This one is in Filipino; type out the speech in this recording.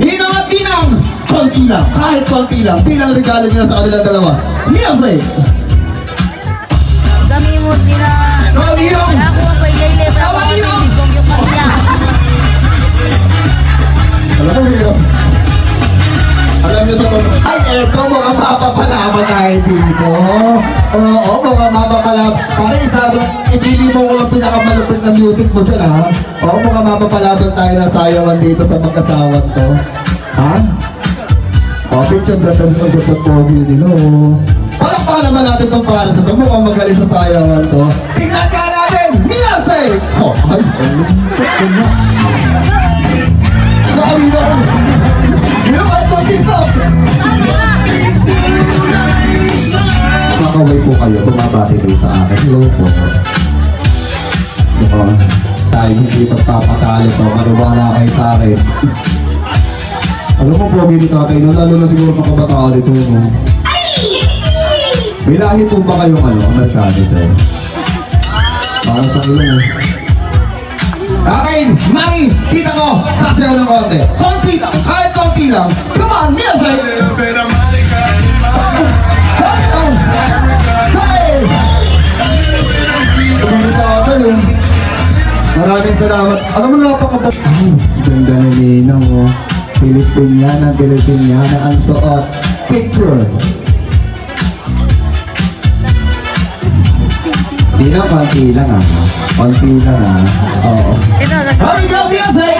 Hinati ng konti lang, kahit konti lang, bilang regalo nyo sa kanilang dalawa. Music! Dami mo mo! Ako ako yung level. Dami mo! Alam mo yun. Alam niyo sa mga... Ay, eto, mga mapapalaman tayo dito. Oo, mga mapapalaman. Para isa, ibili mo ko lang pinakamalupit na music mo dyan, ha? Oo, mga mapapalaban tayo ng sayawan dito sa mag-asawan to. Ha? O, picture na tayo ng gusto pogi nila, oh. Palakpakan naman natin itong para sa to. Mukhang magaling sa sayawan to. Tingnan nga natin! Music! Oh, ay, ay, ay, ay, Nakalino! Yung kayo, bumabati kayo sa akin. Hello po. Diba? Tayo hindi magpapatalo to, maniwala kayo sa akin. Alam mo po, gini tatay, no? lalo na siguro mga kabataan ito, no? May lahi po ba kayong ano, Amerikano, sir? Para sa ilong, eh. Akin, Mangi, kita ko, sasayaw ng konti. Konti lang, kahit konti lang. Come Maraming salamat. Alam mo, napakabat. Ay, ganda na ninang, oh. Pilipiniana, Pilipiniana ang suot. Picture. Di na, konti lang, ah. Konti lang, ah. Oo. We go, music!